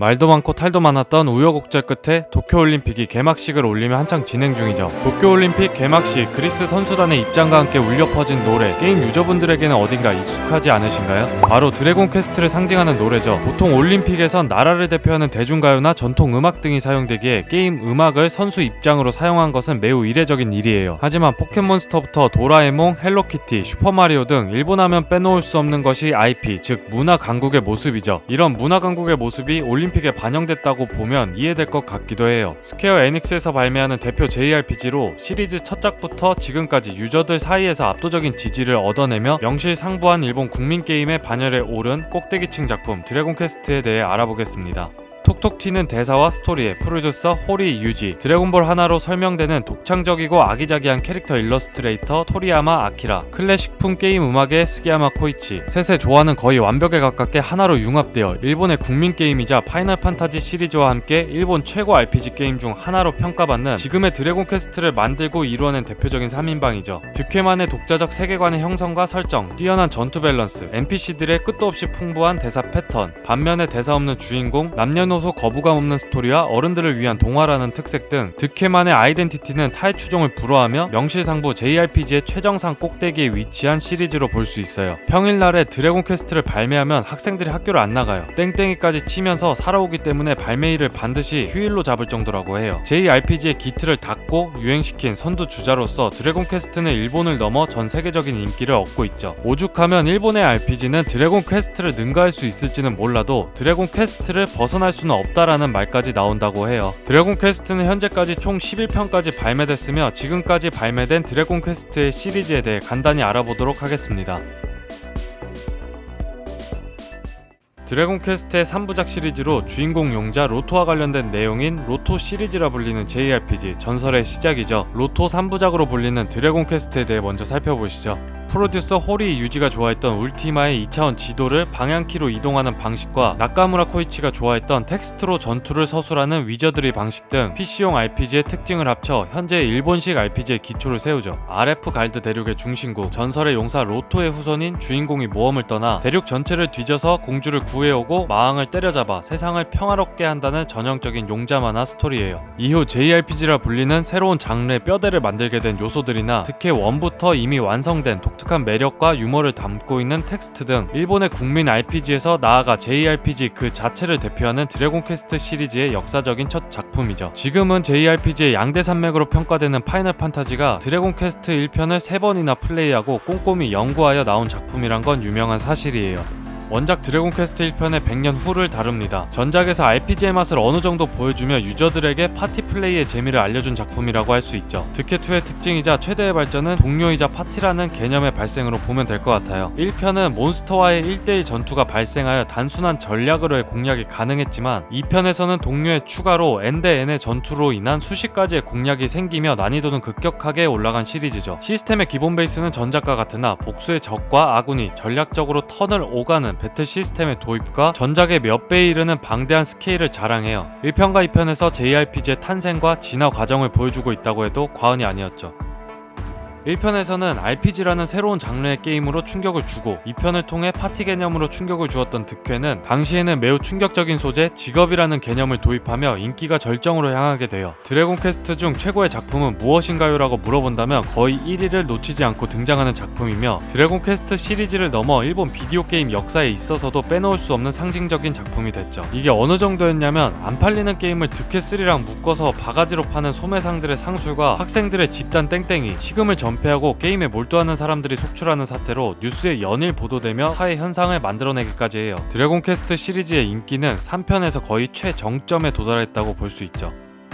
말도 많고 탈도 많았던 우여곡절 끝에 도쿄올림픽이 개막식을 올리며 한창 진행 중이죠. 도쿄올림픽 개막식 그리스 선수단의 입장과 함께 울려 퍼진 노래 게임 유저분들에게는 어딘가 익숙하지 않으신가요? 바로 드래곤 퀘스트를 상징하는 노래죠. 보통 올림픽에선 나라를 대표하는 대중가요나 전통 음악 등이 사용되기에 게임 음악을 선수 입장으로 사용한 것은 매우 이례적인 일이에요. 하지만 포켓몬스터부터 도라에몽, 헬로키티, 슈퍼마리오 등 일본 하면 빼놓을 수 없는 것이 IP, 즉 문화 강국의 모습이죠. 이런 문화 강국의 모습이 올림픽 에 반영됐다고 보면 이해될 것 같기도 해요. 스퀘어 에닉스에서 발매하는 대표 JRPG로 시리즈 첫 작부터 지금까지 유저들 사이에서 압도적인 지지를 얻어내며 명실상부한 일본 국민 게임의 반열에 오른 꼭대기층 작품 드래곤 퀘스트에 대해 알아보겠습니다. 톡톡 튀는 대사와 스토리의 프로듀서 호리 유지 드래곤볼 하나로 설명되는 독창적이고 아기자기한 캐릭터 일러스트레이터 토리야마 아키라 클래식풍 게임 음악의 스기야마 코이치 셋의 조화는 거의 완벽에 가깝게 하나로 융합되어 일본의 국민 게임이자 파이널 판타지 시리즈와 함께 일본 최고 RPG 게임 중 하나로 평가받는 지금의 드래곤 퀘스트를 만들고 이루어낸 대표적인 3인방이죠. 득회만의 독자적 세계관의 형성과 설정 뛰어난 전투 밸런스 NPC들의 끝도 없이 풍부한 대사 패턴 반면에 대사 없는 주인공 남녀노소 거부감 없는 스토리와 어른들을 위한 동화라는 특색 등 득회만의 아이덴티티는 타의 추종을 불허하며 명실상부 JRPG의 최정상 꼭대기에 위치한 시리즈로 볼 수 있어요. 평일날에 드래곤 퀘스트를 발매하면 학생들이 학교를 안 나가요. 땡땡이까지 치면서 살아오기 때문에 발매일을 반드시 휴일로 잡을 정도라고 해요. JRPG의 기틀을 닫고 유행시킨 선두 주자로서 드래곤 퀘스트는 일본을 넘어 전 세계적인 인기를 얻고 있죠. 오죽하면 일본의 RPG는 드래곤 퀘스트를 능가할 수 있을지는 몰라도 드래곤 퀘스트를 벗어날 수는 없다라는 말까지 나온다고 해요. 드래곤 퀘스트는 현재까지 총 11편까지 발매됐으며 지금까지 발매된 드래곤 퀘스트의 시리즈에 대해 간단히 알아보도록 하겠습니다. 드래곤 퀘스트의 3부작 시리즈로 주인공 용자 로토와 관련된 내용인 로토 시리즈라 불리는 JRPG 전설의 시작이죠. 로토 3부작으로 불리는 드래곤 퀘스트에 대해 먼저 살펴보시죠. 프로듀서 호리 유지가 좋아했던 울티마의 2차원 지도를 방향키로 이동하는 방식과 나카무라 코이치가 좋아했던 텍스트로 전투를 서술하는 위저드리 방식 등 PC용 RPG의 특징을 합쳐 현재 일본식 RPG의 기초를 세우죠. RF 갈드 대륙의 중심국, 전설의 용사 로토의 후손인 주인공이 모험을 떠나 대륙 전체를 뒤져서 공주를 구해오고 마왕을 때려잡아 세상을 평화롭게 한다는 전형적인 용자 만화 스토리예요. 이후 JRPG라 불리는 새로운 장르의 뼈대를 만들게 된 요소들이나 특히 원부터 이미 완성된 독 특한 매력과 유머를 담고 있는 텍스트 등 일본의 국민 RPG에서 나아가 JRPG 그 자체를 대표하는 드래곤 퀘스트 시리즈의 역사적인 첫 작품이죠. 지금은 JRPG의 양대 산맥으로 평가되는 파이널 판타지가 드래곤 퀘스트 1편을 3번이나 플레이하고 꼼꼼히 연구하여 나온 작품이란 건 유명한 사실이에요. 원작 드래곤 퀘스트 1편의 100년 후를 다룹니다. 전작에서 RPG의 맛을 어느 정도 보여주며 유저들에게 파티 플레이의 재미를 알려준 작품이라고 할 수 있죠. 득회2의 특징이자 최대의 발전은 동료이자 파티라는 개념의 발생으로 보면 될 것 같아요. 1편은 몬스터와의 1대1 전투가 발생하여 단순한 전략으로의 공략이 가능했지만 2편에서는 동료의 추가로 N대 N의 전투로 인한 수십 가지의 공략이 생기며 난이도는 급격하게 올라간 시리즈죠. 시스템의 기본 베이스는 전작과 같으나 복수의 적과 아군이 전략적으로 턴을 오가는 배틀 시스템의 도입과 전작의 몇 배에 이르는 방대한 스케일을 자랑해요. 1편과 2편에서 JRPG의 탄생과 진화 과정을 보여주고 있다고 해도 과언이 아니었죠. 1편에서는 RPG라는 새로운 장르의 게임으로 충격을 주고 2편을 통해 파티 개념으로 충격을 주었던 득회는 당시에는 매우 충격적인 소재 직업이라는 개념을 도입하며 인기가 절정으로 향하게 돼요. 드래곤 퀘스트 중 최고의 작품은 무엇인가요? 라고 물어본다면 거의 1위를 놓치지 않고 등장하는 작품이며 드래곤 퀘스트 시리즈를 넘어 일본 비디오 게임 역사에 있어서도 빼놓을 수 없는 상징적인 작품이 됐죠. 이게 어느 정도였냐면 안 팔리는 게임을 득회3랑 묶어서 바가지로 파는 소매상들의 상술과 학생들의 집단 땡땡이 식음을 전 폐하고 게임에 몰두하는 사람들이 속출하는 사태로 뉴스에 연일 보도되며 사회 현상을 만들어내기까지 해요. 드래곤 퀘스트 시리즈의 인기는 3편에서 거의 최정점에 도달했다고 볼 수 있죠.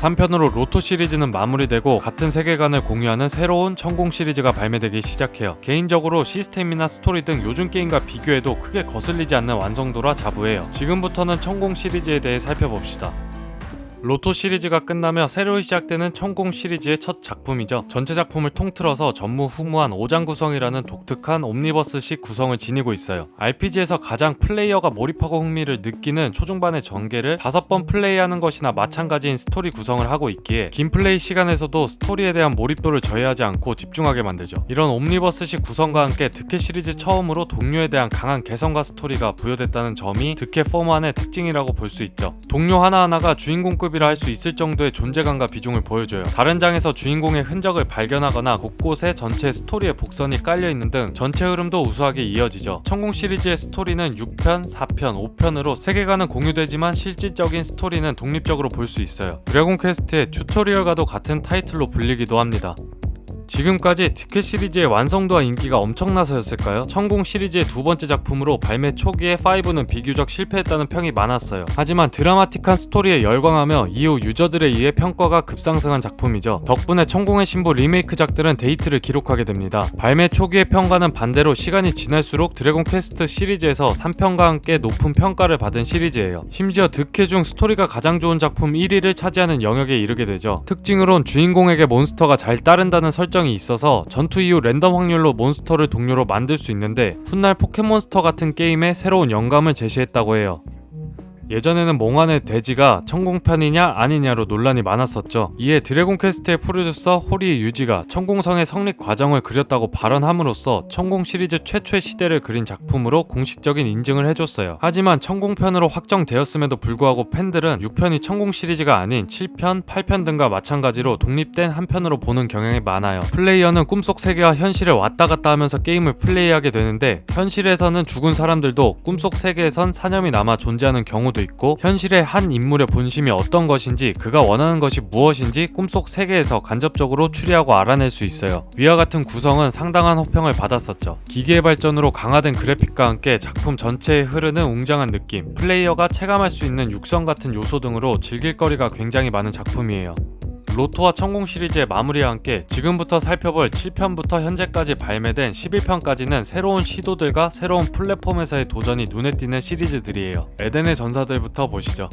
3편으로 로토 시리즈는 마무리되고 같은 세계관을 공유하는 새로운 천공 시리즈가 발매되기 시작해요. 개인적으로 시스템이나 스토리 등 요즘 게임과 비교해도 크게 거슬리지 않는 완성도라 자부해요. 지금부터는 천공 시리즈에 대해 살펴봅시다. 로토 시리즈가 끝나며 새로 시작되는 천공 시리즈의 첫 작품이죠. 전체 작품을 통틀어서 전무후무한 5장 구성이라는 독특한 옴니버스식 구성을 지니고 있어요. RPG에서 가장 플레이어가 몰입하고 흥미를 느끼는 초중반의 전개를 다섯 번 플레이하는 것이나 마찬가지인 스토리 구성을 하고 있기에 긴 플레이 시간에서도 스토리에 대한 몰입도를 저해하지 않고 집중하게 만들죠. 이런 옴니버스식 구성과 함께 득해 시리즈 처음으로 동료에 대한 강한 개성과 스토리가 부여됐다는 점이 득해 포만의 특징이라고 볼 수 있죠. 동료 하나하나가 주인공급 이라 할 수 있을 정도의 존재감과 비중을 보여줘요. 다른 장에서 주인공의 흔적을 발견하거나 곳곳에 전체 스토리의 복선이 깔려 있는 등 전체 흐름도 우수하게 이어지죠. 천공 시리즈의 스토리는 6편, 4편, 5편으로 세계관은 공유되지만 실질적인 스토리는 독립적으로 볼 수 있어요. 드래곤 퀘스트의 튜토리얼과도 같은 타이틀로 불리기도 합니다. 지금까지 티켓 시리즈의 완성도와 인기가 엄청나서였을까요? 천공 시리즈의 두 번째 작품으로 발매 초기에 5는 비교적 실패했다는 평이 많았어요. 하지만 드라마틱한 스토리에 열광하며 이후 유저들에 의해 평가가 급상승한 작품이죠. 덕분에 천공의 신부 리메이크작들은 데이트를 기록하게 됩니다. 발매 초기의 평가는 반대로 시간이 지날수록 드래곤 퀘스트 시리즈에서 3편과 함께 높은 평가를 받은 시리즈예요. 심지어 득해 중 스토리가 가장 좋은 작품 1위를 차지하는 영역에 이르게 되죠. 특징으론 주인공에게 몬스터가 잘 따른다는 설정이 있어서 전투 이후 랜덤 확률로 몬스터를 동료로 만들 수 있는데 훗날 포켓몬스터 같은 게임에 새로운 영감을 제시했다고 해요. 예전에는 몽환의 대지가 천공편이냐 아니냐로 논란이 많았었죠. 이에 드래곤 퀘스트의 프로듀서 호리 유지가 천공성의 성립 과정을 그렸다고 발언함으로써 천공 시리즈 최초의 시대를 그린 작품으로 공식적인 인증을 해줬어요. 하지만 천공편으로 확정되었음에도 불구하고 팬들은 6편이 천공 시리즈가 아닌 7편, 8편 등과 마찬가지로 독립된 한 편으로 보는 경향이 많아요. 플레이어는 꿈속 세계와 현실을 왔다 갔다 하면서 게임을 플레이하게 되는데 현실에서는 죽은 사람들도 꿈속 세계에선 사념이 남아 존재하는 경우도 있고 현실의 한 인물의 본심이 어떤 것인지 그가 원하는 것이 무엇인지 꿈속 세계에서 간접적으로 추리하고 알아낼 수 있어요. 위와 같은 구성은 상당한 호평을 받았었죠. 기계의 발전으로 강화된 그래픽과 함께 작품 전체에 흐르는 웅장한 느낌, 플레이어가 체감할 수 있는 육성 같은 요소 등으로 즐길 거리가 굉장히 많은 작품이에요. 로토와 천공 시리즈의 마무리와 함께 지금부터 살펴볼 7편부터 현재까지 발매된 11편까지는 새로운 시도들과 새로운 플랫폼에서의 도전이 눈에 띄는 시리즈들이에요. 에덴의 전사들부터 보시죠.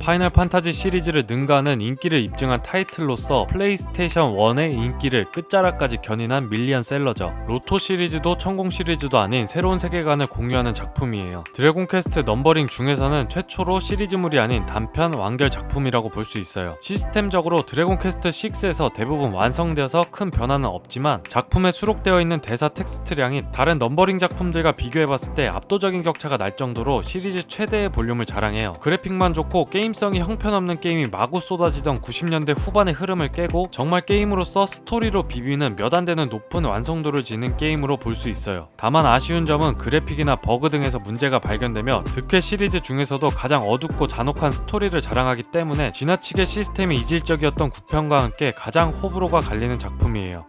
파이널 판타지 시리즈를 능가하는 인기를 입증한 타이틀로서 플레이스테이션 1의 인기를 끝자락까지 견인한 밀리언 셀러죠. 로토 시리즈도 천공 시리즈도 아닌 새로운 세계관을 공유하는 작품이에요. 드래곤 퀘스트 넘버링 중에서는 최초로 시리즈물이 아닌 단편 완결 작품이라고 볼 수 있어요. 시스템적으로 드래곤 퀘스트 6에서 대부분 완성되어서 큰 변화는 없지만 작품에 수록되어 있는 대사 텍스트량이 다른 넘버링 작품들과 비교해봤을 때 압도적인 격차가 날 정도로 시리즈 최대의 볼륨을 자랑해요. 그래픽만 좋고 게임 게임성이 형편없는 게임이 마구 쏟아지던 90년대 후반의 흐름을 깨고 정말 게임으로서 스토리로 비비는 몇 안 되는 높은 완성도를 지닌 게임으로 볼 수 있어요. 다만 아쉬운 점은 그래픽이나 버그 등에서 문제가 발견되며 득회 시리즈 중에서도 가장 어둡고 잔혹한 스토리를 자랑하기 때문에 지나치게 시스템이 이질적이었던 9편과 함께 가장 호불호가 갈리는 작품이에요.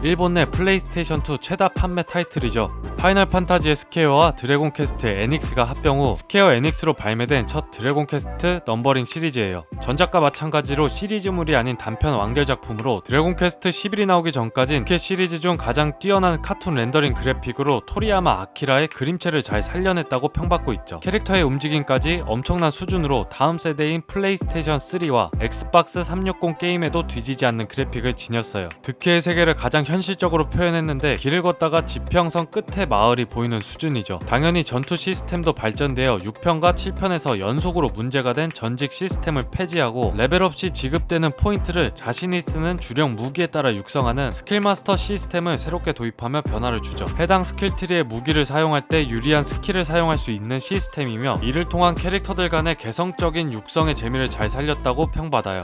일본 내 플레이스테이션 2 최다 판매 타이틀이죠. 파이널 판타지의 스퀘어와 드래곤 퀘스트의 에닉스가 합병 후 스퀘어 에닉스로 발매된 첫 드래곤 퀘스트 넘버링 시리즈예요. 전작과 마찬가지로 시리즈물이 아닌 단편 완결 작품으로 드래곤 퀘스트 11이 나오기 전까진 그 시리즈 중 가장 뛰어난 카툰 렌더링 그래픽으로 토리야마 아키라의 그림체를 잘 살려냈다고 평받고 있죠. 캐릭터의 움직임까지 엄청난 수준으로 다음 세대인 플레이스테이션 3와 엑스박스 360 게임에도 뒤지지 않는 그래픽을 지녔어요. 득해의 세계를 가장 현실적으로 표현했는데 길을 걷다가 지평선 끝에 마을이 보이는 수준이죠. 당연히 전투 시스템도 발전되어 6편과 7편에서 연속으로 문제가 된 전직 시스템을 폐지하고 레벨업 시 지급되는 포인트를 자신이 쓰는 주력 무기에 따라 육성하는 스킬 마스터 시스템을 새롭게 도입하며 변화를 주죠. 해당 스킬 트리의 무기를 사용할 때 유리한 스킬을 사용할 수 있는 시스템이며 이를 통한 캐릭터들 간의 개성적인 육성의 재미를 잘 살렸다고 평받아요.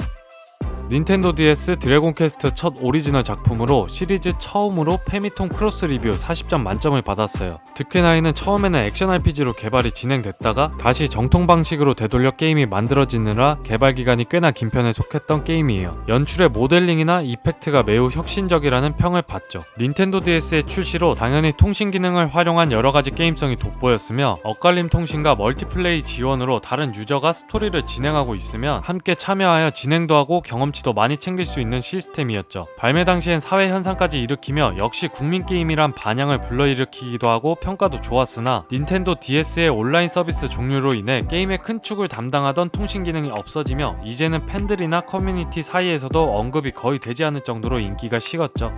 닌텐도 DS 드래곤 퀘스트 첫 오리지널 작품으로 시리즈 처음으로 페미통 크로스 리뷰 40점 만점을 받았어요. 득회나이는 처음에는 액션 RPG로 개발이 진행됐다가 다시 정통 방식으로 되돌려 게임이 만들어지느라 개발 기간이 꽤나 긴 편에 속했던 게임이에요. 연출의 모델링이나 이펙트가 매우 혁신적이라는 평을 받죠. 닌텐도 DS의 출시로 당연히 통신 기능을 활용한 여러 가지 게임성이 돋보였으며 엇갈림 통신과 멀티플레이 지원으로 다른 유저가 스토리를 진행하고 있으면 함께 참여하여 진행도 하고 경험 경험치도 많이 챙길 수 있는 시스템이었죠. 발매 당시엔 사회 현상까지 일으키며 역시 국민 게임이란 반향을 불러일으키기도 하고 평가도 좋았으나 닌텐도 DS의 온라인 서비스 종료로 인해 게임의 큰 축을 담당하던 통신 기능이 없어지며 이제는 팬들이나 커뮤니티 사이에서도 언급이 거의 되지 않을 정도로 인기가 식었죠.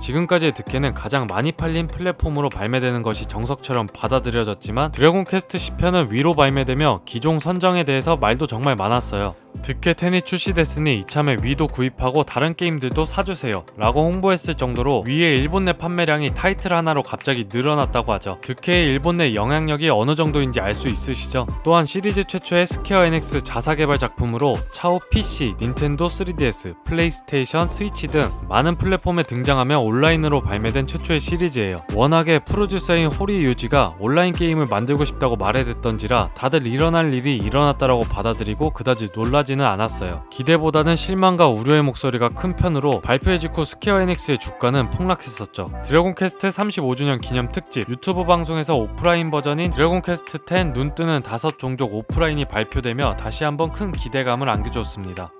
지금까지의 득회는 가장 많이 팔린 플랫폼으로 발매되는 것이 정석처럼 받아들여졌지만 드래곤 퀘스트 10편은 위로 발매되며 기종 선정에 대해서 말도 정말 많았어요. 득회 10이 출시됐으니 이참에 위도 구입하고 다른 게임들도 사주세요 라고 홍보했을 정도로 위의 일본 내 판매량이 타이틀 하나로 갑자기 늘어났다고 하죠. 득회의 일본 내 영향력이 어느 정도인지 알 수 있으시죠? 또한 시리즈 최초의 스퀘어 에닉스 자사 개발 작품으로 차후 PC, 닌텐도 3DS, 플레이스테이션, 스위치 등 많은 플랫폼에 등장하며 온라인으로 발매된 최초의 시리즈예요. 워낙에 프로듀서인 호리 유지가 온라인 게임을 만들고 싶다고 말해댔던지라 다들 일어날 일이 일어났다라고 받아들이고 그다지 놀라지 는 않았어요. 기대보다는 실망과 우려의 목소리가 큰 편으로 발표의 직후 스퀘어 에닉스의 주가는 폭락했었죠. 드래곤 퀘스트 35주년 기념 특집 유튜브 방송에서 오프라인 버전인 드래곤 퀘스트 10 눈뜨는 다섯 종족 오프라인이 발표되며 다시 한번 큰 기대감을 안겨줬습니다.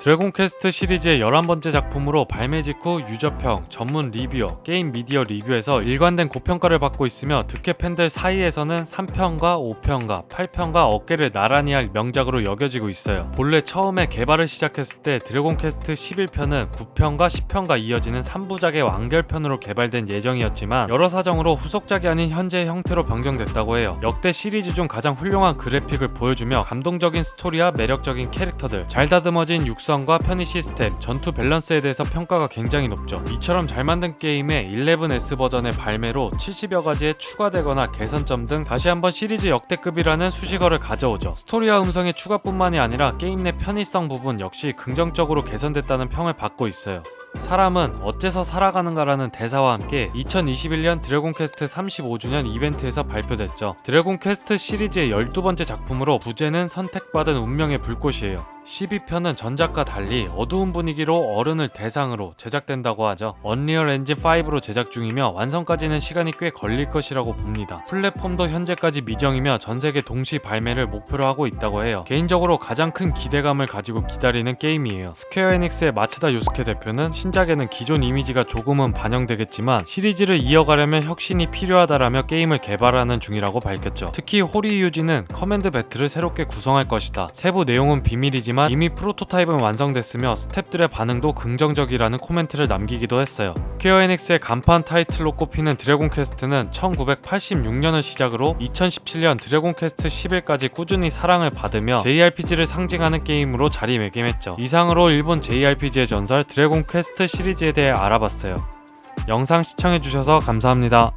드래곤 퀘스트 시리즈의 11번째 작품으로 발매 직후 유저평, 전문 리뷰어, 게임 미디어 리뷰에서 일관된 고평가를 받고 있으며 득회 팬들 사이에서는 3편과 5편과 8편과 어깨를 나란히 할 명작으로 여겨지고 있어요. 본래 처음에 개발을 시작했을 때 드래곤 퀘스트 11편은 9편과 10편과 이어지는 3부작의 완결편으로 개발된 예정이었지만 여러 사정으로 후속작이 아닌 현재의 형태로 변경됐다고 해요. 역대 시리즈 중 가장 훌륭한 그래픽을 보여주며 감동적인 스토리와 매력적인 캐릭터들, 잘 다듬어진 육 성과 편의 시스템, 전투 밸런스에 대해서 평가가 굉장히 높죠. 이처럼 잘 만든 게임의 11S 버전의 발매로 70여 가지의 추가되거나 개선점 등 다시 한번 시리즈 역대급이라는 수식어를 가져오죠. 스토리와 음성의 추가뿐만이 아니라 게임 내 편의성 부분 역시 긍정적으로 개선됐다는 평을 받고 있어요. 사람은 어째서 살아가는가라는 대사와 함께 2021년 드래곤 퀘스트 35주년 이벤트에서 발표됐죠. 드래곤 퀘스트 시리즈의 12번째 작품으로 부제는 선택받은 운명의 불꽃이에요. 12편은 전작과 달리 어두운 분위기로 어른을 대상으로 제작된다고 하죠. 언리얼 엔진 5로 제작 중이며 완성까지는 시간이 꽤 걸릴 것이라고 봅니다. 플랫폼도 현재까지 미정이며 전 세계 동시 발매를 목표로 하고 있다고 해요. 개인적으로 가장 큰 기대감을 가지고 기다리는 게임이에요. 스퀘어 에닉스의 마츠다 요스케 대표는 신작에는 기존 이미지가 조금은 반영되겠지만 시리즈를 이어가려면 혁신이 필요하다라며 게임을 개발하는 중이라고 밝혔죠. 특히 호리 유지는 커맨드 배틀을 새롭게 구성할 것이다. 세부 내용은 비밀이지만 이미 프로토타입은 완성됐으며 스탭들의 반응도 긍정적이라는 코멘트를 남기기도 했어요. 스퀘어 에닉스의 간판 타이틀로 꼽히는 드래곤 퀘스트는 1986년을 시작으로 2017년 드래곤 퀘스트 11까지 꾸준히 사랑을 받으며 JRPG를 상징하는 게임으로 자리매김했죠. 이상으로 일본 JRPG의 전설 드래곤 퀘스트 시리즈에 대해 알아봤어요. 영상 시청해주셔서 감사합니다.